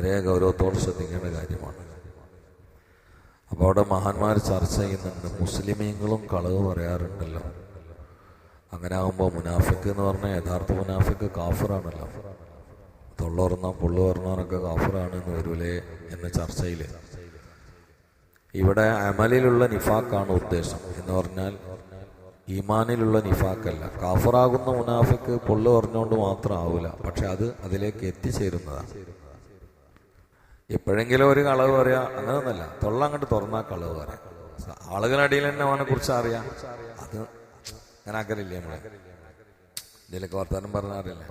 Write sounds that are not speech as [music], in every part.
വളരെ ഗൗരവത്തോടെ ശ്രദ്ധിക്കേണ്ട കാര്യമാണ്. അപ്പോൾ അവിടെ മഹാന്മാർ ചർച്ച ചെയ്യുന്നുണ്ട്. മുസ്ലിമീങ്ങളും കളവ് പറയാറുണ്ടല്ലോ. അങ്ങനെ ആകുമ്പോൾ മുനാഫിക്ക് എന്ന് പറഞ്ഞാൽ യഥാർത്ഥ മുനാഫിക്ക് കാഫറാണല്ലോ. തൊള്ളോർന്ന പുള്ളു പറഞ്ഞവനൊക്കെ കാഫറാണ് എന്ന് വരൂലേ എന്ന ചർച്ചയിൽ ഇവിടെ അമലിലുള്ള നിഫാക്കാണ് ഉദ്ദേശം. എന്ന് പറഞ്ഞാൽ ഈമാനിലുള്ള നിഫാക്കല്ല. കാഫറാകുന്ന മുനാഫിക്ക് പൊള്ളു പറഞ്ഞുകൊണ്ട് മാത്രം ആവില്ല പക്ഷെ അത് അതിലേക്ക് എത്തിച്ചേരുന്നതാണ്. എപ്പോഴെങ്കിലും ഒരു കളവ് പറയാ അങ്ങനെയൊന്നല്ല തൊള്ള അങ്ങോട്ട് തുറന്നാ കളവ് പറയാം. ആളുകളടിയിൽ തന്നെ അവനെ കുറിച്ച് അറിയാം. അത് അങ്ങനെ ആക്കലില്ലേ നമ്മളെ. ഇതിലൊക്കെ വർത്താനം പറഞ്ഞറിയില്ല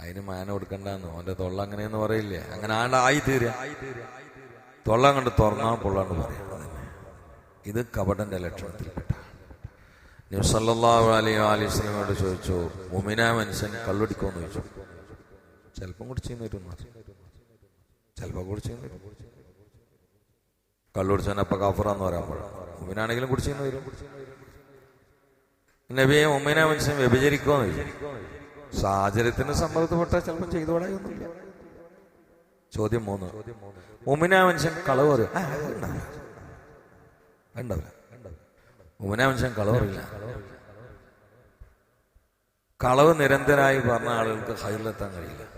അതിന് മാന കൊടുക്കണ്ടെന്ന്. അവന്റെ തൊള്ള അങ്ങനെയെന്ന് പറയില്ലേ? അങ്ങനെ ആണ്ട് ആയി തീരുക തൊള്ള അങ്ങോട്ട് തുറന്നാ പൊള്ളാണ്ട് പറയാം. ഇത് കപടന്റെ ലക്ഷണത്തിൽപ്പെട്ട ന്യൂസല്ലാഹു അലൈഹി അലൈഹി സ്വലമോട് ചോദിച്ചു മുമിന മനുഷ്യൻ കള്ളുടിക്കുമെന്ന് ചോദിച്ചു. ചിലപ്പം കുടിച്ചെന്ന് വരും ചിലപ്പോൾ കുടിച്ചെന്ന് വരും. കുടിച്ചാൽ അപ്പൊ കാഫറാന്ന് പറയാൻ പാടില്ല. മുമിനാണെങ്കിലും കുടിച്ചെന്ന് വരും. നബിയെ ഉമ്മനെ മനുഷ്യൻ വ്യഭിചരിക്കുമെന്ന് ചോദിച്ചു സാഹചര്യത്തിന് സമ്മതപ്പെട്ട ചിലപ്പോൾ ചെയ്തോടായൊന്നുമില്ല ചോദ്യം മൂന്ന്. മുമ്മിന മനുഷ്യൻ കളവ് പറയും. മനുഷ്യൻ കളവറില്ല കളവ് നിരന്തരമായി പറഞ്ഞ ആളുകൾക്ക് ഹൈറിലെത്താൻ കഴിയില്ല.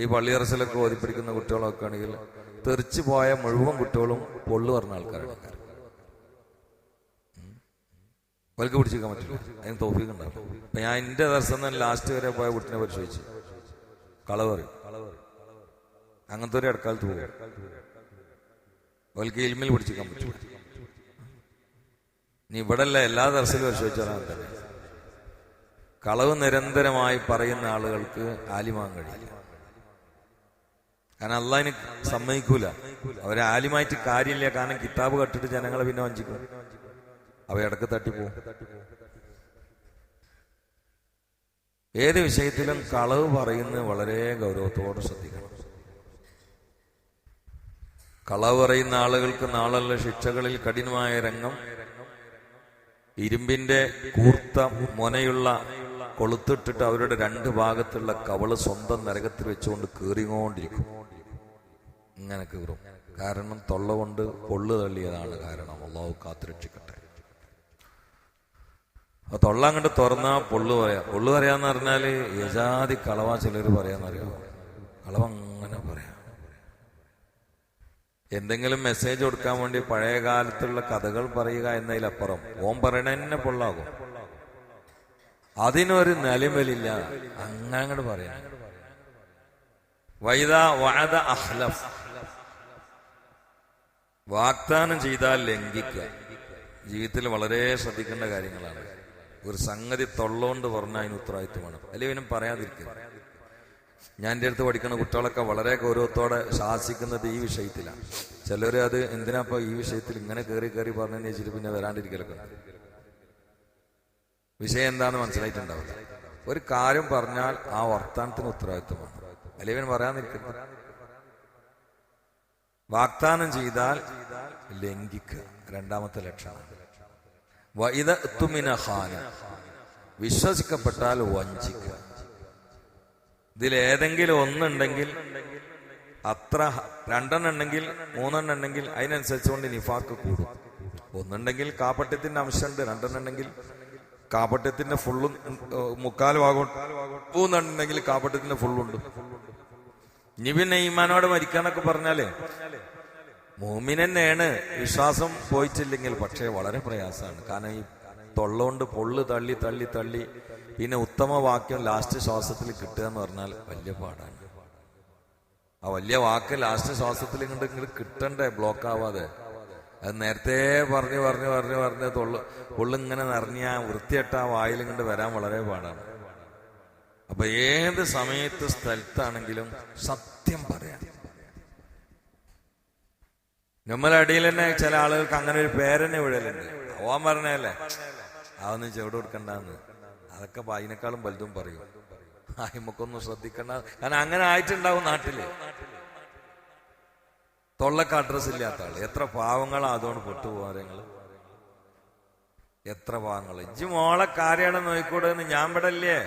ഈ പള്ളിയറസിലൊക്കെ ഓതിപ്പിടിക്കുന്ന കുട്ടികളൊക്കെ ആണെങ്കിൽ തെറിച്ചു പോയ മുഴുവൻ കുട്ടികളും പൊള്ളു പറഞ്ഞ ആൾക്കാരാണ്. അവർക്ക് പിടിച്ചിരിക്കാൻ പറ്റില്ല. അതിന് തോഫിക്ക് ഉണ്ടാവും. അപ്പൊ ഞാൻ എന്റെ ദർശനം തന്നെ ലാസ്റ്റ് വരെ പോയ കുട്ടിനെ പരിശോധിച്ചു. കളവറി അങ്ങനത്തെ ഒരു ഇടക്കാലത്ത് പോകും അവർക്ക് ഇൽമിൽ പിടിച്ചിരിക്കാൻ പറ്റില്ല. നീ ഇവിടെ അല്ല എല്ലാ ദർശനവും പരിശോധിച്ചാലും തന്നെ. കളവ് നിരന്തരമായി പറയുന്ന ആളുകൾക്ക് ആലിമാൻ കഴിയില്ല. കാരണം അള്ളാഹിന് സമ്മതിക്കൂല. അവരെ ആലിമായിട്ട് കാര്യമില്ല. കാരണം കിതാബ് കട്ടിട്ട് ജനങ്ങളെ പിന്നെ വഞ്ചിക്കും. അവ ഇടയ്ക്ക് തട്ടിപ്പോവും ഏത് വിഷയത്തിലും കളവ് പറയുന്നത് വളരെ ഗൗരവത്തോടെ ശ്രദ്ധിക്കണം. കളവ് പറയുന്ന ആളുകൾക്ക് നാളുള്ള ശിക്ഷകളിൽ കഠിനമായ രംഗം ഇരുമ്പിന്റെ കൂർത്ത മൊനയുള്ള കൊളുത്തിട്ടിട്ട് അവരുടെ രണ്ട് ഭാഗത്തുള്ള കവൾ സ്വന്തം നരകത്തിൽ വെച്ചുകൊണ്ട് കീറിക്കൊണ്ടിരിക്കും. ഇങ്ങനെ കീറും കാരണം തൊള്ള കൊണ്ട് പൊള്ളു തള്ളിയതാണ് കാരണം. അള്ളാഹു കാത്തുരക്ഷിക്കട്ടെ അപ്പൊ തൊള്ള അങ്ങോട്ട് തുറന്നാ പൊള്ളു പറയാം. പൊള്ളു പറയാന്ന് പറഞ്ഞാൽ യജാതി കളവാ ചിലർ പറയാന്നറിയോ? കളവ അങ്ങനെ പറയാം. എന്തെങ്കിലും മെസ്സേജ് കൊടുക്കാൻ വേണ്ടി പഴയ കാലത്തുള്ള കഥകൾ പറയുക എന്നതിലപ്പുറം ഓം പറയണ എന്നെ പൊള്ളാകും. അതിനൊരു നിലമലില്ല അങ്ങനെ പറയാം. വൈദ വാദ അഹ്ലഫ്. വാഗ്ദാനം ചെയ്താൽ ലംഘിക്കുക. ജീവിതത്തിൽ വളരെ ശ്രദ്ധിക്കേണ്ട കാര്യങ്ങളാണ്. ഒരു സംഗതി തൊള്ളോണ്ട് പറഞ്ഞാൽ അതിന് ഉത്തരവാദിത്വം വേണം. അല്ലെങ്കിൽ ഇവനും പറയാതിരിക്കുക ഞാൻ എന്റെ അടുത്ത് പഠിക്കുന്ന കുട്ടികളൊക്കെ വളരെ ഗൗരവത്തോടെ ശാസിക്കുന്നത് ഈ വിഷയത്തിലാണ്. ചിലർ അത് എന്തിനാ ഈ വിഷയത്തിൽ ഇങ്ങനെ കയറി കയറി പറഞ്ഞെന്ന് വെച്ചിട്ട് പിന്നെ വരാണ്ടിരിക്കലൊക്കെ. വിഷയം എന്താണെന്ന് മനസ്സിലായിട്ടുണ്ടാവില്ല. ഒരു കാര്യം പറഞ്ഞാൽ ആ വർത്താനത്തിന് ഉത്തരവാദിത്വമാണ് അല്ലെങ്കിൽ ഇവൻ പറയാതിരിക്കുന്നത് വാഗ്ദാനം ചെയ്താൽ ലംഘിക്കുക. രണ്ടാമത്തെ ലക്ഷണം. വൈദ തുമിന ഖാന. വിശ്വസിക്കപ്പെട്ടാൽ വഞ്ചിക്കുക. ഇതിൽ ഏതെങ്കിലും ഒന്നുണ്ടെങ്കിൽ അത്ര രണ്ടെണ്ണം ഉണ്ടെങ്കിൽ മൂന്നെണ്ണം ഉണ്ടെങ്കിൽ അതിനനുസരിച്ചുകൊണ്ട് നിഫാക്ക് കൂടും. ഒന്നുണ്ടെങ്കിൽ കാപ്പട്യത്തിന്റെ അംശമുണ്ട് രണ്ടെണ്ണം ഉണ്ടെങ്കിൽ കാപ്പട്യത്തിന്റെ ഫുള്ളും മുക്കാൽ ഭാഗം മൂന്നെണ്ണുണ്ടെങ്കിൽ കാപ്പട്യത്തിന്റെ ഫുള്ളുണ്ട് ഇനി പിന്നെ ഈമാനോട് മരിക്കാന്നൊക്കെ പറഞ്ഞാലേ മോമിൻ തന്നെയാണ് വിശ്വാസം പോയിട്ടില്ലെങ്കിൽ പക്ഷേ വളരെ പ്രയാസമാണ്. കാരണം ഈ തൊള്ളോണ്ട് പൊള്ളു തള്ളി തള്ളി തള്ളി പിന്നെ ഉത്തമ വാക്യം ലാസ്റ്റ് ശ്വാസത്തിൽ കിട്ടുക എന്ന് പറഞ്ഞാൽ വലിയ പാടാണ്. ആ വലിയ വാക്ക് ലാസ്റ്റ് ശ്വാസത്തിൽ ഇങ്ങോട്ട് കിട്ടണ്ടേ ബ്ലോക്ക് ആവാതെ. അത് നേരത്തെ പറഞ്ഞു പറഞ്ഞു പറഞ്ഞു പറഞ്ഞ് തൊള്ളു പൊള്ളിങ്ങനെ നിറഞ്ഞ വൃത്തിയട്ട ആ വായിൽ ഇങ്ങോട്ട് വരാൻ വളരെ പാടാണ്. അപ്പൊ ഏത് സമയത്ത് സ്ഥലത്താണെങ്കിലും സത്യം പറയാം. നമ്മളടിയിൽ തന്നെ ചില ആളുകൾക്ക് അങ്ങനെ ഒരു പേരന്നെ വിഴലുണ്ട് പോവാൻ പറഞ്ഞല്ലേ അതൊന്നും ചെവിട് കൊടുക്കണ്ടെന്ന്. അതൊക്കെ അതിനേക്കാളും വലുതും പറയും. അയിമക്കൊന്നും ശ്രദ്ധിക്കണ്ട. കാരണം അങ്ങനെ ആയിട്ടുണ്ടാവും നാട്ടിൽ. തൊള്ളക്ക് അഡ്രസ് ഇല്ലാത്ത ആൾ. എത്ര പാവങ്ങളാ അതുകൊണ്ട് പെട്ടുപോകാൻ നിങ്ങൾ എത്ര പാവങ്ങൾ ഇജ്ജ് മോളെ കാര്യമാണ് നോയിക്കൂടെ എന്ന് ഞാൻ വിടല്ലേ?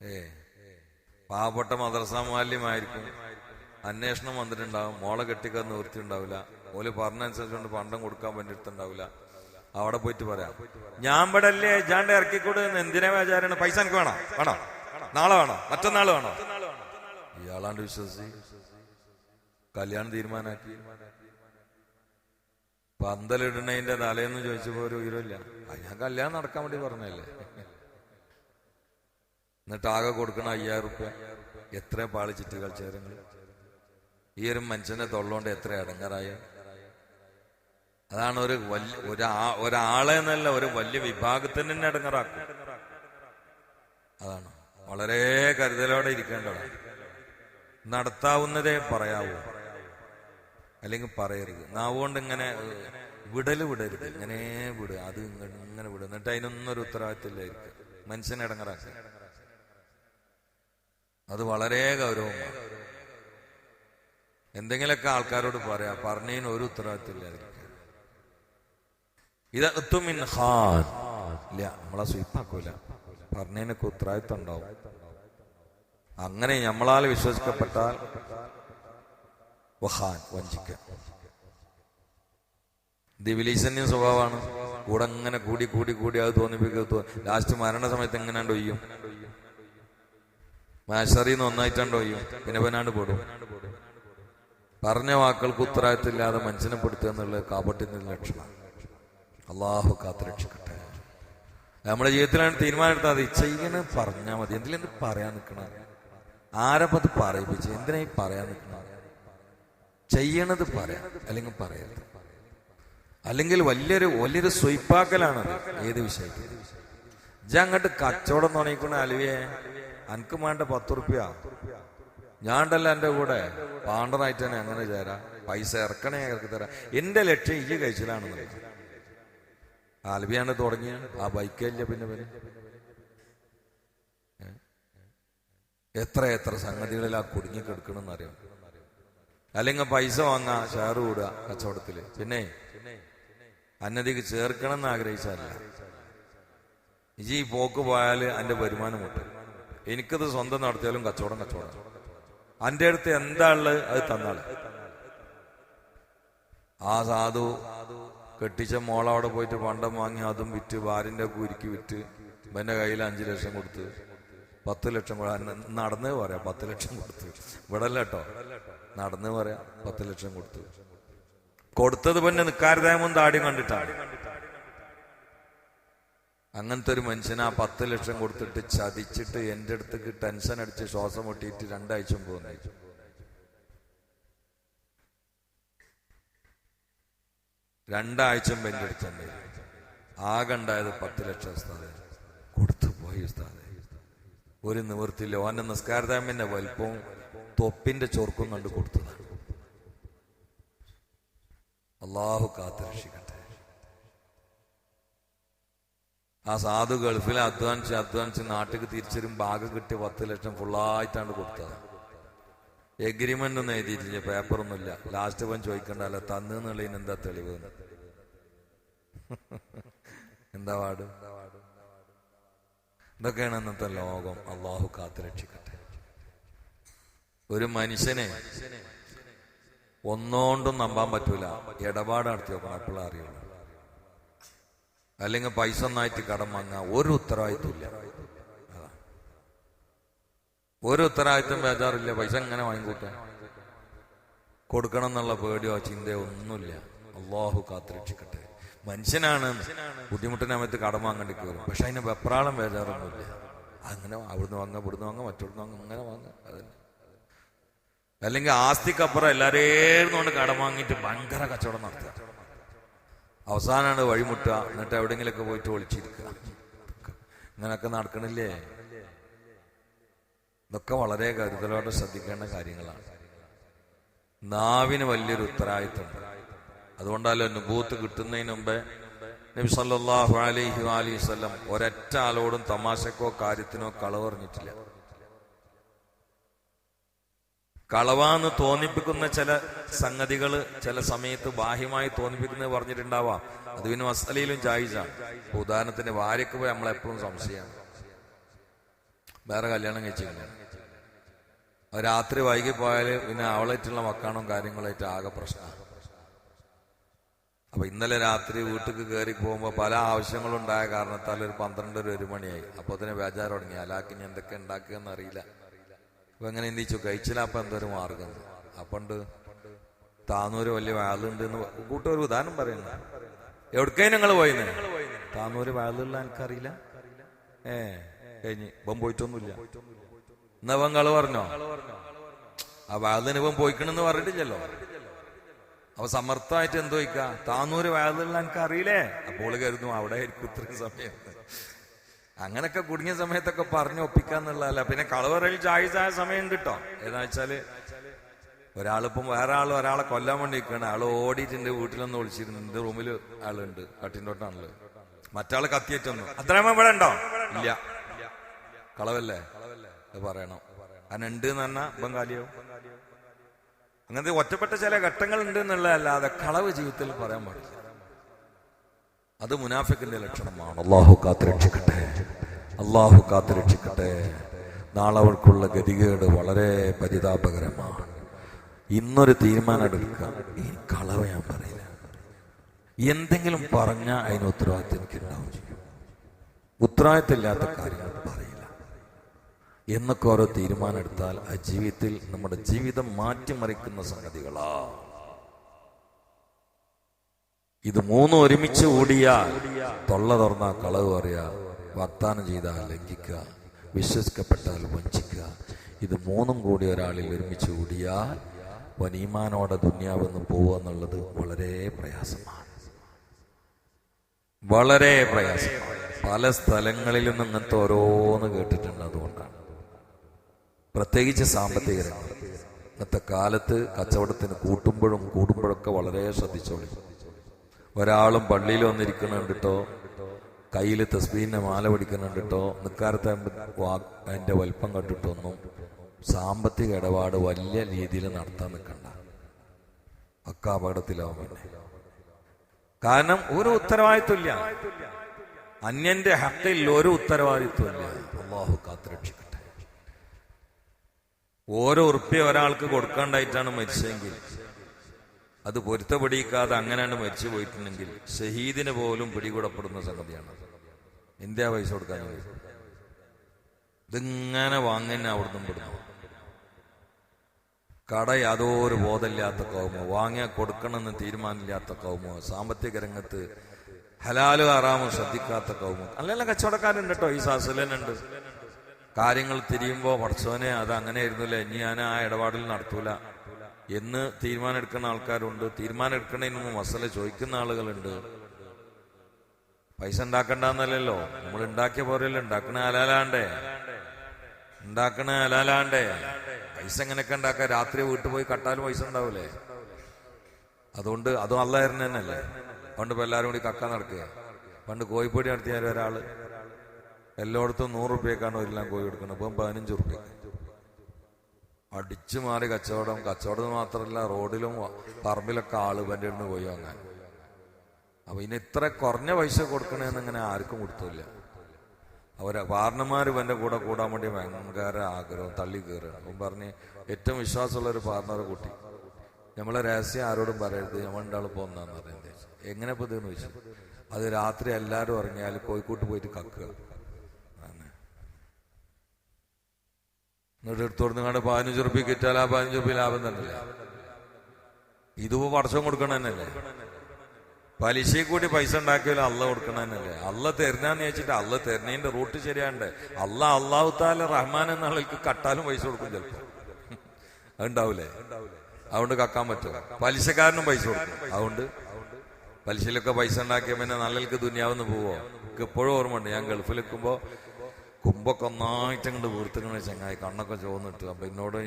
ഏ. പാവപ്പെട്ട മദ്രസ അന്വേഷണം വന്നിട്ടുണ്ടാവും. മോളെ കെട്ടിക്കാൻ നിവൃത്തി ഉണ്ടാവില്ല ഓൽ പറഞ്ഞനുസരിച്ചുകൊണ്ട് പണ്ടം കൊടുക്കാൻ വേണ്ടിയിട്ടുണ്ടാവില്ല അവിടെ പോയിട്ട് പറയാം. ഞാൻ ഇവിടെ അല്ലേ ഇറക്കിക്കൊടുക്കുന്ന ഇറക്കിക്കൂടെ എന്തിനാ വിചാരാണ് പൈസ എനിക്ക് വേണോ. വേണോ? നാളെ വേണോ? മറ്റന്നാൾ വേണോ? ഇയാളാണ്ട് വിശ്വസി കല്യാണം തീരുമാനാക്കി. പന്തലിടണതിന്റെ തലേന്ന് ചോദിച്ചപ്പോ ഒരു ഉയരമില്ല ഞാൻ കല്യാണം നടക്കാൻ വേണ്ടി പറഞ്ഞല്ലേ എന്നിട്ട് ആകെ കൊടുക്കണ അയ്യായിരം റുപ്യ. എത്ര പാളിച്ചിട്ട് കളിച്ചേരങ്ങൾ ഈ ഒരു മനുഷ്യനെ തൊള്ളോണ്ട് എത്ര അടങ്ങറായ അതാണ് ഒരു വലിയ ഒരാ ഒരാളെ എന്നല്ല ഒരു വലിയ വിഭാഗത്തിന് തന്നെ അടങ്ങറാക്കും അതാണ്. വളരെ കരുതലോടെ ഇരിക്കേണ്ടതാണ്. നടത്താവുന്നതേ പറയാവൂ. അല്ലെങ്കിൽ പറയരുത്. നാവുകൊണ്ട് ഇങ്ങനെ വിടൽ വിടരുത്. ഇങ്ങനെ വിടുക അത് ഇങ്ങ- ഇങ്ങനെ വിടുക എന്നിട്ട് അതിനൊന്നും ഒരു ഉത്തരവാദിത്തമില്ലായിരിക്കും മനുഷ്യനെ ഇടങ്ങറാക്കുക അത് വളരെ ഗൗരവമാണ്. എന്തെങ്കിലുമൊക്കെ ആൾക്കാരോട് പറയാ പറഞ്ഞതിന് ഒരു ഉത്തരവാദിത്തമില്ലാതിരിക്കുക ഇത് എത്തുമിൻ ഹാൻ ഇല്ല നമ്മളെ സ്വീപ്പാക്കൂല. പറഞ്ഞതിനൊക്കെ ഉത്തരവാദിത്തം ഉണ്ടാവും. അങ്ങനെ നമ്മളാൽ വിശ്വസിക്കപ്പെട്ടാൽ വഹാൻ വഞ്ചിക്ക. സ്വഭാവമാണ്. കൂടെ അങ്ങനെ കൂടി കൂടി കൂടി അത് തോന്നിപ്പിക്കുക ലാസ്റ്റ് മരണ സമയത്ത് എങ്ങനെയാണ്ട് ഒയ്യും? മാഷറിന്ന് ഒന്നായിട്ടാണ്ട് ഒയ്യും. പിന്നെ പനാണ്ട് പോടും. പറഞ്ഞ വാക്കുകൾക്ക് ഉത്തരവാദിത്തമില്ലാതെ മനുഷ്യനെ പെടുത്തുക എന്നുള്ളത് കാപട്യത്തിന്റെ ലക്ഷണം. അള്ളാഹു കാത്തുരക്ഷിക്കട്ടെ. നമ്മുടെ ജീവിതത്തിലാണ് തീരുമാനം എടുത്താൽ മതി ചെയ്യണ പറഞ്ഞാൽ മതി. എന്തിലെന്ത് പറയാൻ നിൽക്കണ ആരപ്പത് പറയിപ്പിച്ച്? എന്തിനാ ഈ പറയാൻ നിൽക്കണം ചെയ്യണത് പറയാം അല്ലെങ്കിൽ പറയരുത്. അല്ലെങ്കിൽ വലിയൊരു വലിയൊരു സ്വയ്പാക്കലാണ് ഏത് വിഷയത്തിൽ? ഇജ അങ്ങോട്ട് കച്ചവടം തുടങ്ങിക്കണ അലുവേ അനക്ക് വേണ്ട പത്ത് റുപ്യ ഞാൻ ഉണ്ടല്ലോ എന്റെ കൂടെ. പാണ്ടറായിട്ട് തന്നെ അങ്ങനെ ചേരാ. പൈസ ഇറക്കണേ ഇറക്കി തരാം. എന്റെ ലക്ഷ്യം ഈ കഴിച്ചിലാണ് ആൽബിയാണ് തുടങ്ങിയ. ആ ബൈക്കല്ല പിന്നെ പിന്നെ എത്ര എത്ര സംഗതികളിൽ ആ കുടുങ്ങി കിടക്കണമെന്ന് അറിയാം? അല്ലെങ്കിൽ പൈസ വാങ്ങാ ഷെയർ കൂടുക കച്ചവടത്തിൽ. പിന്നെ അന്നതിക്ക് ചേർക്കണം എന്ന് ആഗ്രഹിച്ചല്ല ഈ പോക്ക് പോയാൽ അന്റെ വരുമാനം മുട്ടും. എനിക്കത് സ്വന്തം നടത്തിയാലും കച്ചവടം കച്ചവടം. അന്റെ അടുത്ത് എന്താ ഉള്ളത് അത് തന്നാൾ. ആ സാധു കെട്ടിച്ച മോളവിടെ പോയിട്ട് പണ്ടം വാങ്ങി അതും വിറ്റ് ഭാര്യന്റെ കുരുക്കി വിറ്റ് എന്റെ കയ്യിൽ അഞ്ചു ലക്ഷം കൊടുത്ത് പത്ത് ലക്ഷം നടന്ന് പറയാം പത്ത് ലക്ഷം കൊടുത്ത്. ഇവിടെ കേട്ടോ നടന്ന് പറയാം പത്ത് ലക്ഷം കൊടുത്ത്. കൊടുത്തത് പിന്നെ നിക്കാരുതായ്മ താടി കണ്ടിട്ടാണ്. അങ്ങനത്തെ ഒരു മനുഷ്യന് ആ പത്ത് ലക്ഷം കൊടുത്തിട്ട് ചതിച്ചിട്ട് എന്റെ അടുത്തേക്ക് ടെൻഷൻ അടിച്ച് ശ്വാസം മുട്ടിയിട്ട് രണ്ടാഴ്ച പോകുന്നു രണ്ടാഴ്ച എന്റെ അടുത്തുണ്ട് ആകെ ഉണ്ടായത് പത്ത് ലക്ഷം ഉസ്താദെ. കൊടുത്തു പോയി ഉസ്താദെ. ഒരു നിവൃത്തിയില്ല. ഓന്റെ നിസ്കാരതാമിന്റെ വലിപ്പവും തൊപ്പിന്റെ ചൊർക്കും കണ്ട് കൊടുത്തതാണ്. അള്ളാഹു കാത്തുരക്ഷിക്കട്ടെ ആ സാധു ഗൾഫിൽ അധ്വാനിച്ച് അധ്വാനിച്ച് നാട്ടിലേക്ക് തിരിച്ചൊരു ഭാഗം കിട്ടിയ പത്ത് ലക്ഷം ഫുള്ളായിട്ടാണ് കൊടുത്തത്. എഗ്രിമെന്റ് ഒന്നും എഴുതിയിട്ടില്ല പേപ്പറൊന്നുമില്ല ലാസ്റ്റ് പൻ ചോദിക്കണ്ടല്ല തന്നുന്നുള്ളതിന് എന്താ തെളിവ്? [laughs] എന്താ പാട്? ഇതൊക്കെയാണ് ഇന്നത്തെ ലോകം. അള്ളാഹു കാത്തുരക്ഷിക്കട്ടെ ഒരു മനുഷ്യനെ ഒന്നോണ്ടും നമ്പാൻ പറ്റൂല. ഇടപാട് നടത്തി നോക്കണം അപ്പോഴേ അറിയുള്ളൂ. അല്ലെങ്കിൽ പൈസ ഒന്നായിട്ട് കടം വാങ്ങുക. ഒരു ഉത്തരവാദിത്വം ഇല്ല. അതാ. ഒരു ഉത്തരവാദിത്വം ബേജാറില്ല. പൈസ എങ്ങനെ വാങ്ങിക്കൂട്ടാൻ? കൊടുക്കണം എന്നുള്ള പേടിയോ ചിന്തയോ ഒന്നുമില്ല. അള്ളാഹു കാത്തിരക്ഷിക്കട്ടെ. മനുഷ്യനാണ് ബുദ്ധിമുട്ടിന് അമ്മത്ത് കടം വാങ്ങേണ്ടി കയറും. പക്ഷെ അതിന് വെപ്രാളം ബേജാറൊന്നുമില്ല. അങ്ങനെ അവിടുന്ന് വാങ്ങാം ഇവിടുന്ന് വാങ്ങാം മറ്റൊന്ന് വാങ്ങാം അങ്ങനെ വാങ്ങാം അതന്നെ അല്ലെങ്കിൽ ആസ്തിക്കപ്പുറം എല്ലാരേന്നും കൊണ്ട് കടം വാങ്ങിയിട്ട് ഭയങ്കര കച്ചവടം നടത്തുക. അവസാനമാണ് വഴിമുട്ടുക. എന്നിട്ട് എവിടെങ്കിലൊക്കെ പോയിട്ട് ഒളിച്ചിരിക്കുക. ഇങ്ങനൊക്കെ നടക്കണില്ലേ? ഇതൊക്കെ വളരെ കരുതലോടെ ശ്രദ്ധിക്കേണ്ട കാര്യങ്ങളാണ്. നാവിന് വലിയൊരു ഉത്തരവാദിത്വം അതുകൊണ്ടല്ലോ നുബൂത്ത് കിട്ടുന്നതിന് മുമ്പേ നബി സല്ലല്ലാഹു അലൈഹി അലൈഹി വസല്ലം ഒരൊറ്റ ആളോടും തമാശക്കോ കാര്യത്തിനോ കളവ് പറഞ്ഞിട്ടില്ല കളവാന്ന് തോന്നിപ്പിക്കുന്ന ചില സംഗതികൾ ചില സമയത്ത് ബാഹ്യമായി തോന്നിപ്പിക്കുന്നത് പറഞ്ഞിട്ടുണ്ടാവാം. അത് പിന്നെ മസലയിലും ജായിസാണ് ഉദാഹരണത്തിന് ഭാര്യക്ക് പോയി നമ്മളെപ്പോഴും സംശയമാണ് വേറെ കല്യാണം അത് രാത്രി വൈകി പോയാൽ പിന്നെ അവളായിട്ടുള്ള മക്കാണും കാര്യങ്ങളായിട്ട് ആകെ പ്രശ്നമാണ് അപ്പൊ ഇന്നലെ രാത്രി വീട്ടിൽ കയറി പോകുമ്പോ പല ആവശ്യങ്ങളും ഉണ്ടായ കാരണത്താൽ ഒരു പന്ത്രണ്ട് ഒരു മണിയായി. അപ്പൊ തന്നെ ബേജാർ തുടങ്ങി അലാക്കിനി എന്തൊക്കെ ഉണ്ടാക്കുക അറിയില്ല. അപ്പൊ എങ്ങനെ എന്തിച്ചു കഴിച്ചില്ല അപ്പൊ എന്തൊരു മാർഗം. അപ്പണ്ട് താന്നൂര് വലിയ വാളുണ്ട് എന്ന് കൂട്ടൊരു ഉദാഹരണം പറയുന്നു. എവിടേക്കായി ഞങ്ങൾ പോയിന്ന്? താന്നൂര് വാളുള്ള എനിക്കറിയില്ല. ഏ കഴിഞ്ഞ് ഇപ്പം പോയിട്ടൊന്നുമില്ല. എന്നാ പറഞ്ഞോ? ആ വാളിന് ഇപ്പം പോയിക്കണെന്ന് പറഞ്ഞിട്ടില്ലല്ലോ. അപ്പൊ സമർത്ഥമായിട്ട് എന്തോ താന്നൂര് വയലുള്ള എനിക്കറിയില്ലേ? അപ്പോൾ കരുതും അവിടെ ആയിരിക്കും ഇത്രയും സമയം. അങ്ങനൊക്കെ കുടുങ്ങിയ സമയത്തൊക്കെ പറഞ്ഞു ഒപ്പിക്കാന്നുള്ളതല്ല. പിന്നെ കളവറയിൽ ചായസായ സമയം കിട്ടോ ഏതാ വെച്ചാൽ ഒരാളിപ്പം വേറെ ആൾ ഒരാളെ കൊല്ലാൻ വേണ്ടി നിൽക്കുകയാണ്. ആൾ ഓടിയിട്ടുണ്ട് വീട്ടിലൊന്ന് ഒളിച്ചിരുന്നു. എന്റെ റൂമിൽ ആളുണ്ട്. കട്ടിന്റോട്ടാണല്ലോ മറ്റാൾ കത്തിയേറ്റൊന്നു. അത്രയും ഇവിടെ ഉണ്ടോ? ഇല്ല. കളവല്ലേ? പറയണം. കാരണം ഉണ്ട് എന്ന് പറഞ്ഞാൽ ബംഗാലിയോ അങ്ങനത്തെ ഒറ്റപ്പെട്ട ചില ഘട്ടങ്ങൾ ഉണ്ട് എന്നുള്ളതല്ലാതെ കളവ് ജീവിതത്തിൽ പറയാൻ പാടില്ല. അത് മുനാഫിക്കിന്റെ ലക്ഷണമാണ്. അള്ളാഹു കാത്തുരക്ഷിക്കട്ടെ. അള്ളാഹു കാത്തുരക്ഷിക്കട്ടെ. നാളെ അവർക്കുള്ള ഗതികേട് വളരെ പരിതാപകരമാണ്. ഇന്നൊരു തീരുമാനം എടുക്കുക ഈ കളവ് ഞാൻ പറയില്ല. എന്തെങ്കിലും പറഞ്ഞാൽ അതിന് ഉത്തരവാദിത്തം എനിക്ക് ഉണ്ടാവും ചെയ്യും ഉത്തരവാദിത്തമില്ലാത്ത കാര്യങ്ങൾ പറയില്ല. എന്നൊക്കെ ഓരോ തീരുമാനം എടുത്താൽ ആ ജീവിതത്തിൽ നമ്മുടെ ജീവിതം മാറ്റിമറിക്കുന്ന സംഗതികളാ. ഇത് മൂന്നും ഒരുമിച്ച് കൂടിയാൽ തൊള്ള തുറന്ന കളവ് പറയുക വാഗ്ദാനം ചെയ്താൽ ലംഘിക്കുക. വിശ്വസിക്കപ്പെട്ടാൽ വഞ്ചിക്കുക. ഇത് മൂന്നും കൂടി ഒരാളിൽ ഒരുമിച്ച് കൂടിയാൽ വനീമാനോടെ ദുന്യാവെന്ന് പോവുക എന്നുള്ളത് വളരെ പ്രയാസമാണ്. വളരെ പ്രയാസമാണ് പല സ്ഥലങ്ങളിലും ഇങ്ങനത്തെ ഓരോന്ന് കേട്ടിട്ടുണ്ട് അതുകൊണ്ടാണ്. പ്രത്യേകിച്ച് സാമ്പത്തിക രംഗം. ഇന്നത്തെ കാലത്ത് കച്ചവടത്തിന് കൂട്ടുമ്പോഴും കൂടുമ്പോഴൊക്കെ വളരെ ശ്രദ്ധിച്ചോളി. ഒരാളും പള്ളിയിൽ വന്നിരിക്കുന്നുണ്ടിട്ടോ കയ്യിൽ തസ്ബീനെ മാല പിടിക്കുന്നുണ്ടിട്ടോ നിക്കാരത്തെ അതിന്റെ വലിപ്പം കണ്ടിട്ടൊന്നും സാമ്പത്തിക ഇടപാട് വലിയ രീതിയിൽ നടത്താൻ നിൽക്കണ്ട ഒക്കെ അപകടത്തിലാവും പിന്നെ. കാരണം ഒരു ഉത്തരവാദിത്വമില്ല അന്യന്റെ ഹക്കിൽ ഒരു ഉത്തരവാദിത്വമില്ല അള്ളാഹു കാത്തുരക്ഷിക്കട്ടെ. ഓരോ ഉറുപ്പ്യ ഒരാൾക്ക് കൊടുക്കാണ്ടായിട്ടാണ് മരിച്ചെങ്കിൽ അത് പൊരുത്തപ്പെടിക്കാതെ അങ്ങനെയാണ് മരിച്ചു പോയിട്ടുണ്ടെങ്കിൽ ഷഹീദിന് പോലും പിടികൂടപ്പെടുന്ന സംഗതിയാണ്. ഇന്ത്യ പൈസ കൊടുക്കാൻ ഇതിങ്ങനെ വാങ്ങന്നെ അവിടുന്ന് പെടുന്നു കട യാതൊരു ബോധമില്ലാത്ത കൗമോ. വാങ്ങിയാൽ കൊടുക്കണമെന്ന് തീരുമാനമില്ലാത്ത കൗമോ. സാമ്പത്തിക രംഗത്ത് ഹലാലും ആറാമോ ശ്രദ്ധിക്കാത്ത കൗമോ. അല്ലല്ല കച്ചവടക്കാരുണ്ട് കേട്ടോ. ഈ സാസലനുണ്ട് കാര്യങ്ങൾ തിരിയുമ്പോ പഠിച്ചവനെ അത് അങ്ങനെ ആയിരുന്നില്ല ഇനി ഞാൻ ആ ഇടപാടിൽ നടത്തൂല. എന്ന് തീരുമാനമെടുക്കുന്ന ആൾക്കാരുണ്ട്. തീരുമാനം എടുക്കണതിന് മുമ്പ് മസല ചോദിക്കുന്ന ആളുകളുണ്ട്. പൈസ ഉണ്ടാക്കണ്ടെന്നല്ലല്ലോ. നമ്മൾ ഉണ്ടാക്കിയ പോലെയല്ലോ. ഉണ്ടാക്കണ അലാലാണ്ടേ ഉണ്ടാക്കണ അലാലാണ്ടേ പൈസ എങ്ങനെയൊക്കെ ഉണ്ടാക്കാം രാത്രി വീട്ടിൽ പോയി കട്ടാലും പൈസ ഉണ്ടാവൂലേ അതുകൊണ്ട് അതും അല്ലായിരുന്നു തന്നെയല്ലേ. പണ്ട് ഇപ്പൊ എല്ലാവരും കൂടി കക്ക നടക്കുക. പണ്ട് കോഴിപ്പൊടി നടത്തിയ ഒരാൾ. എല്ലായിടത്തും നൂറ് റുപ്യക്കാണ് ഒരു കോഴി കൊടുക്കുന്നത് ഇപ്പം പതിനഞ്ച് റുപ്യ അടിച്ചു മാറി കച്ചവടം. കച്ചവടം മാത്രമല്ല റോഡിലും പറമ്പിലൊക്കെ ആൾ വണ്ടി പോയി വാങ്ങാൻ. അപ്പൊ ഇനി ഇത്ര കുറഞ്ഞ പൈസ കൊടുക്കണേന്ന് ഇങ്ങനെ ആർക്കും കൊടുത്തില്ല. അവരെ പാർണന്മാർ ഇവന്റെ കൂടെ കൂടാൻ വേണ്ടി ഭയങ്കര ആഗ്രഹം തള്ളി കയറുകയാണ്. അപ്പം പറഞ്ഞ് ഏറ്റവും വിശ്വാസമുള്ള ഒരു പാർണർ കൂട്ടി. നമ്മളെ രഹസ്യം ആരോടും പറയരുത്. ഞമ്മളുടെ ആൾ പോകുന്നതെന്ന് പറയുന്നത്. എങ്ങനെ ഇപ്പൊ ഇതെന്ന് ചോദിച്ചു. അത് രാത്രി എല്ലാവരും ഇറങ്ങിയാൽ കോഴിക്കോട്ട് പോയിട്ട് കക്കുക. എന്നിട്ട് എടുത്തോടുന്ന് കണ്ട് പതിനഞ്ച് റുപ്യ കിറ്റാൽ ആ പതിനഞ്ച് റുപ്യ ലാഭം തന്നെ ഇതിപ്പോ വർഷം കൊടുക്കണ തന്നെയല്ലേ പലിശയിൽ കൂടി പൈസ ഉണ്ടാക്കിയാലും അല്ല കൊടുക്കണ തന്നെയല്ലേ അല്ല തരുന്നാന്ന് ചോദിച്ചിട്ട് അല്ല തരുന്നതിന്റെ റൂട്ട് ശരിയാണ്ട് അല്ല അള്ളാഹു റഹ്മാൻ എന്ന ആൾക്ക് കട്ടാലും പൈസ കൊടുക്കും ചിലപ്പോ. [laughs] അതുണ്ടാവൂലേ? അതുകൊണ്ട് കക്കാൻ പറ്റും. പലിശക്കാരനും പൈസ കൊടുക്കും. അതുകൊണ്ട് പലിശയിലൊക്കെ പൈസ ഉണ്ടാക്കിയ പിന്നെ നല്ലൽക്ക് ദുനിയാവെന്ന് പോവോ? എപ്പോഴും ഓർമ്മയുണ്ട്. ഞാൻ ഗൾഫിൽ നിൽക്കുമ്പോ കുമ്പൊക്കെ ഒന്നായിട്ട് അങ്ങോട്ട് വീർത്തിക്കണ ചങ്ങായി കണ്ണൊക്കെ ചോന്നിട്ട് അപ്പൊ എന്നോട്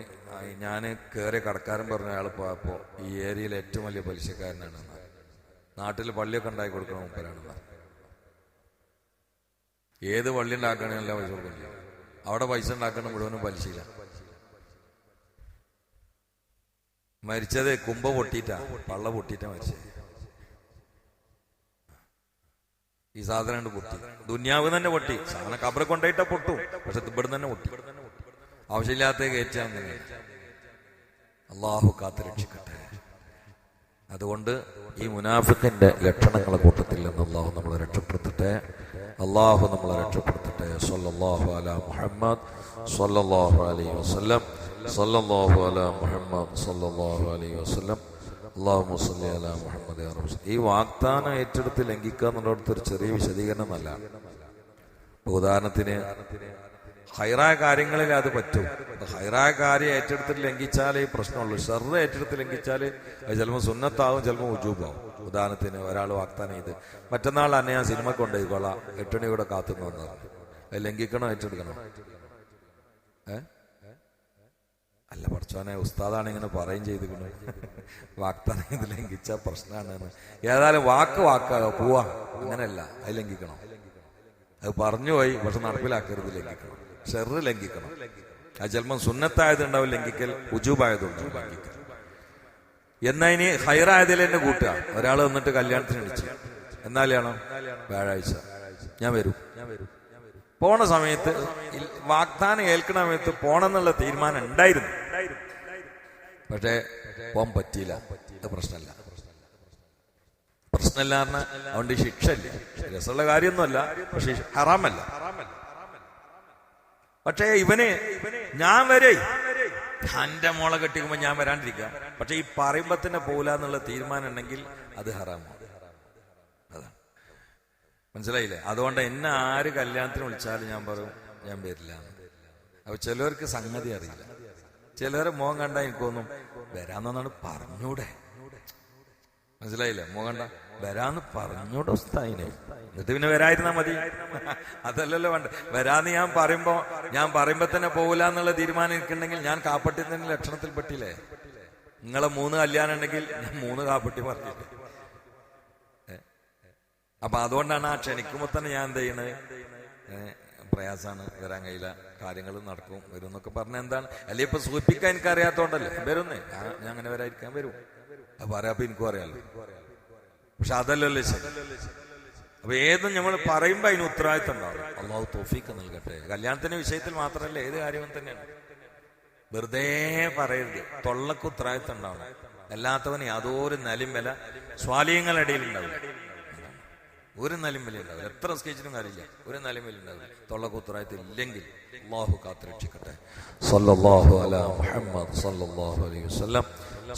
ഞാൻ കയറിയ കടക്കാരൻ പറഞ്ഞ അയാൾ പോയപ്പോ ഈ ഏരിയയിലെ ഏറ്റവും വലിയ പലിശക്കാരനാണ് നാട്ടിൽ പള്ളിയൊക്കെ ഉണ്ടാക്കി കൊടുക്കണ മുപ്പരാണ് ഏത് പള്ളി ഉണ്ടാക്കണമെല്ലാം പൈസ കൊടുക്കില്ല അവിടെ പൈസ ഉണ്ടാക്കണ മുഴുവനും പലിശയില്ല മരിച്ചത് കുമ്പ പൊട്ടിയിട്ടാ പള്ള പൊട്ടിയിട്ടാ മരിച്ചത്. ഈ സാധനം പൊട്ടി. ദുന്യാവ് തന്നെ പൊട്ടി. സാധനം കബറ കൊണ്ടായിട്ടാ പൊട്ടു. പക്ഷെ ഇവിടെ തന്നെ പൊട്ടി. ആവശ്യമില്ലാത്ത കയറ്റാൻ അള്ളാഹു കാത്തു രക്ഷിക്കട്ടെ. അതുകൊണ്ട് ഈ മുനാഫിക്കിന്റെ ലക്ഷണങ്ങളെ കൂട്ടത്തിൽ നിന്ന് അള്ളാഹു നമ്മളെ രക്ഷപ്പെടുത്തട്ടെ. അള്ളാഹു നമ്മളെ രക്ഷപ്പെടുത്തട്ടെ. സല്ലല്ലാഹു അല മുഹമ്മദ് സല്ലല്ലാഹു അലൈഹി വസല്ലം. സല്ലല്ലാഹു അല മുഹമ്മദ് സല്ലല്ലാഹു അലൈഹി വസല്ലം. മുഹമ്മദ്. ഈ വാഗ്ദാനം ഏറ്റെടുത്ത് ലംഘിക്കുക എന്നുള്ളടത്ത് ഒരു ചെറിയ വിശദീകരണം അല്ല ഉദാഹരണത്തിന് ഹൈറായ കാര്യങ്ങളിൽ അത് പറ്റും. ഹൈറായ കാര്യം ഏറ്റെടുത്തിട്ട് ലംഘിച്ചാൽ ഈ പ്രശ്നമുള്ളൂ. ഷെറ് ഏറ്റെടുത്ത് ലംഘിച്ചാൽ അത് ചിലപ്പോൾ സുന്നത്താവും ചിലപ്പോൾ ഉജൂബാവും ഉദാഹരണത്തിന് ഒരാൾ വാഗ്ദാനം ചെയ്ത് മറ്റന്നാൾ തന്നെ ഞാൻ സിനിമ കൊണ്ടുപോയിക്കോളാം. എട്ടുമണി കൂടെ കാത്തുനിന്ന് ലംഘിക്കണോ ഏറ്റെടുക്കണോ. ഏ? അല്ല പഠിച്ചോനെ ഉസ്താദാണ് ഇങ്ങനെ പറയും ചെയ്തുകൊണ്ട് വാക്താണ് ഇത് ലംഘിച്ച പ്രശ്നമാണ് ഏതായാലും വാക്ക് വാക്കാകോ പോവാ. അങ്ങനെയല്ല അത് ലംഘിക്കണം. അത് പറഞ്ഞു പോയി പക്ഷെ നടപ്പിലാക്കരുത് ലംഘിക്കണം. ഷെറ് ലംഘിക്കണം. അത് ചിലപ്പം സുന്നത്തായതുണ്ടാവും ലംഘിക്കൽ ഉജൂബായതുണ്ടാവും ലംഘിക്കൽ. എന്നാ ഇനി ഹൈറായതിൽ എന്നെ കൂട്ടുക. ഒരാൾ വന്നിട്ട് കല്യാണത്തിന് അടിച്ചു എന്നാലാണോ വ്യാഴാഴ്ച. ഞാൻ വരും. പോണ സമയത്ത് വാഗ്ദാനം ഏൽക്കണ സമയത്ത് പോണെന്നുള്ള തീരുമാനം ഉണ്ടായിരുന്നു. പക്ഷേ പോകാൻ പറ്റിയില്ല. അത് പ്രശ്നമല്ല. പ്രശ്നമില്ല പറഞ്ഞാൽ അതുകൊണ്ട് ശിക്ഷയില്ല. രസമുള്ള കാര്യമൊന്നുമല്ല പക്ഷെ ഹറാമല്ല. പക്ഷേ ഇവന് ഞാൻ വരെ എന്റെ മോളെ കെട്ടിക്കുമ്പോ ഞാൻ വരാണ്ടിരിക്കാം പക്ഷെ ഈ പറയുമ്പോ തന്നെ പോകില്ല തീരുമാനം ഉണ്ടെങ്കിൽ അത് ഹറാമാണ്. അതാണ്. മനസ്സിലായില്ലേ? അതുകൊണ്ട് എന്നെ ആര് കല്യാണത്തിന് വിളിച്ചാലും ഞാൻ പറയും ഞാൻ വരില്ല. അപ്പൊ ചിലവർക്ക് സംഗതി അറിയില്ല. ചിലവരെ മോൻ കണ്ട എനിക്കൊന്നും വരാന്നാണ് പറഞ്ഞൂടെ. മനസ്സിലായില്ലേ? മോൻ കണ്ട വരാന്ന് പറഞ്ഞൂടെ ഉസ്താദിനെ. എന്നിട്ട് പിന്നെ വരായിരുന്നാ മതി. അതല്ലല്ലോ വേണ്ട വരാന്ന് ഞാൻ പറയുമ്പോ ഞാൻ പറയുമ്പോ തന്നെ പോകില്ല എന്നുള്ള തീരുമാനം എനിക്കുണ്ടെങ്കിൽ ഞാൻ കാപ്പട്ടി തന്നെ ലക്ഷണത്തിൽ പെട്ടില്ലേ? നിങ്ങളെ മൂന്ന് കല്യാണം ഉണ്ടെങ്കിൽ ഞാൻ മൂന്ന് കാപ്പട്ടി പറഞ്ഞില്ലേ അപ്പൊ അതുകൊണ്ടാണ് ആ ക്ഷണിക്കുമ്പോ തന്നെ ഞാൻ എന്ത് ചെയ്യണത്? ഏഹ് പ്രയാസാണ്. വരാൻ കഴിയില്ല. കാര്യങ്ങൾ നടക്കും. വരും എന്നൊക്കെ പറഞ്ഞ എന്താണ്? അല്ലെ ഇപ്പൊ സൂചിപ്പിക്കാൻ എനിക്ക് അറിയാത്തോണ്ടല്ലേ വരുന്നേ. ഞാൻ അങ്ങനെ വരായിരിക്കാൻ വരും. അപ്പൊ പറയാപ്പൊ എനിക്കും അറിയാലോ. പക്ഷെ അതല്ലല്ലേ അപ്പൊ ഏതും നമ്മൾ പറയുമ്പോ അതിന് ഉത്തരവാദിത്തം ഉണ്ടാവും. അള്ളാഹു തോഫീക്ക് നൽകട്ടെ. കല്യാണത്തിന്റെ വിഷയത്തിൽ മാത്രമല്ല ഏത് കാര്യവും തന്നെയാണ്. വെറുതെ പറയരുത്. തൊള്ളക്ക് ഉത്തരവാദിത്തം ഉണ്ടാവണം. അല്ലാത്തവന് യാതൊരു നലിമല വില സ്വാലീയങ്ങളുടെ ഇടയിൽ ഉണ്ടാവില്ല ഒരു നലിം വില ഉണ്ടാവില്ല എത്ര സ്കെച്ചിനും കാര്യമില്ല ഒരു നലിം വില ഉണ്ടാവില്ല തൊള്ളക്ക് ഉത്തരവാദിത്തം ഇല്ലെങ്കിൽ അള്ളാഹു കാത്തുരക്ഷിക്കട്ടെ സല്ലല്ലാഹു അലാ മുഹമ്മദ് സല്ലല്ലാഹു അലൈഹി വസല്ലം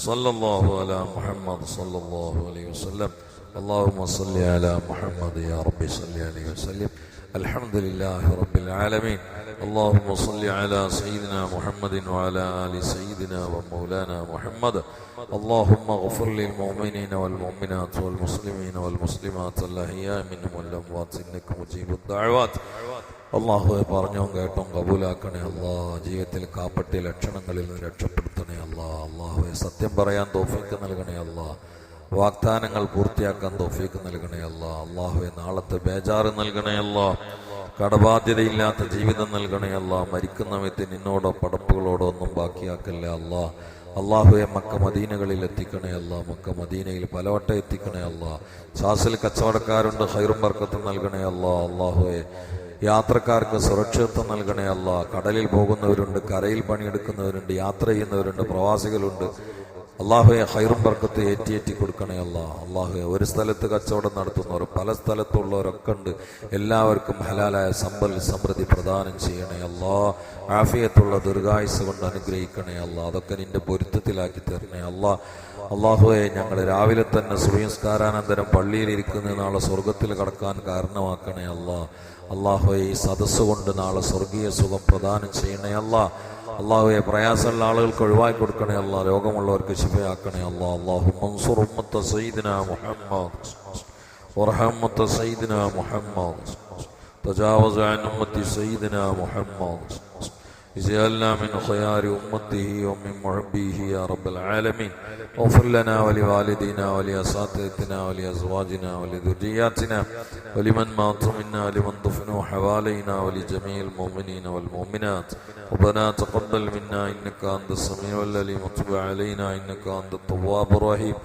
സല്ലല്ലാഹു അലാ മുഹമ്മദ് സല്ലല്ലാഹു അലൈഹി വസല്ലം اللهم صل على محمد يا رب صل عليه وسلم الحمد لله رب العالمين اللهم صل على سيدنا محمد وعلى آل سيدنا ومولانا محمد اللهم اغفر للمؤمنين والمؤمنات والمسلمين والمسلمات الأحياء منهم والأموات إنك مجيب الدعوات അള്ളാഹുവെ പറഞ്ഞോ കേട്ടോ കബൂലാക്കണേ അല്ലാ ജീവിതത്തിൽ കാപ്പട്ടി ലക്ഷണങ്ങളിൽ നിന്ന് രക്ഷപ്പെടുത്തണേ അല്ലാ അള്ളാഹുവെ സത്യം പറയാൻ തോഫിക്ക് നൽകണേ അല്ലാ വാഗ്ദാനങ്ങൾ പൂർത്തിയാക്കാൻ തോഫീക്ക് നൽകണേ അല്ല. അള്ളാഹുവെ നാളത്തെ ബേജാറ് നൽകണേ കടബാധ്യതയില്ലാത്ത ജീവിതം നൽകണേ മരിക്കുന്ന വ്യക്തി നിന്നോടോ പടപ്പുകളോടോ ഒന്നും ബാക്കിയാക്കല്ല അല്ല. അള്ളാഹുവെ മക്ക മദീനകളിൽ എത്തിക്കണേ അല്ല. മക്ക മദീനയിൽ പലവട്ടം എത്തിക്കണേ അല്ല. കച്ചവടക്കാരുണ്ട് ഹൈറും വർക്കത്തും നൽകണേ അല്ല. അള്ളാഹുവെ യാത്രക്കാർക്ക് സുരക്ഷിതത്വം നൽകണേ കടലിൽ പോകുന്നവരുണ്ട് കരയിൽ പണിയെടുക്കുന്നവരുണ്ട് യാത്ര ചെയ്യുന്നവരുണ്ട് പ്രവാസികളുണ്ട്. അള്ളാഹുയെ ഹൈറും ബർക്കത്ത് ഏറ്റിയേറ്റി കൊടുക്കണേ അല്ല. അള്ളാഹുയെ ഒരു സ്ഥലത്ത് കച്ചവടം നടത്തുന്നവർ പല സ്ഥലത്തുള്ളവരൊക്കെ ഉണ്ട്. എല്ലാവർക്കും ഹലാലായ സമ്പൽ സമൃദ്ധി പ്രദാനം ചെയ്യണേ അല്ലാ. ആഫിയത്തുള്ള ദീർഘായുസ് കൊണ്ട് അനുഗ്രഹിക്കണേ അല്ല. അതൊക്കെ നിന്റെ പൊരുത്തത്തിലാക്കി തരണേ അല്ലാ. അള്ളാഹുയെ ഞങ്ങൾ രാവിലെ തന്നെ സൂര്യസ്കാരാനന്തരം പള്ളിയിൽ ഇരിക്കുന്ന നാളെ സ്വർഗത്തിൽ കടക്കാൻ കാരണമാക്കണേ അല്ല. അള്ളാഹുയെ ഈ സദസ്സുകൊണ്ട് നാളെ സ്വർഗീയ സുഖം പ്രദാനം ചെയ്യണേ അല്ല. അള്ളാഹുയെ പ്രയാസമുള്ള ആളുകൾക്ക് ഒഴിവാക്കി കൊടുക്കണേ അല്ല രോഗമുള്ളവർക്ക് ശിഫയാക്കണേ അല്ല അള്ളാഹു മൻസൂർ ഉമ്മത്ത സയ്യിദിന മുഹമ്മദ് ورحمة سيدنا محمد تجاوز عن أمة سيدنا محمد اجعلنا من خيار أمته ومن محبيه يا رب العالمين. اغفر لنا ولوالدينا ولأساتذتنا ولأزواجنا ولذرياتنا ولمن مات منا ولمن دفنوا حوالينا ولجميع المؤمنين والمؤمنات. ربنا تقبل منا إنك أنت السميع العليم. وتب علينا إنك أنت التواب الرحيم.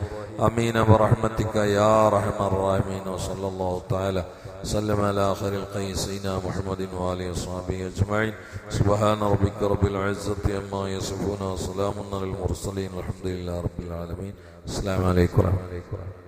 أمين برحمتك يا أرحم الراحمين. وصلى الله تعالى سلم على آخر القيس سيدنا محمد وآله وصحبه أجمعين. سبحان ربك رب العزة عما يصفون وسلام على المرسلين والحمد لله رب العالمين. السلام عليكم ورحمة الله.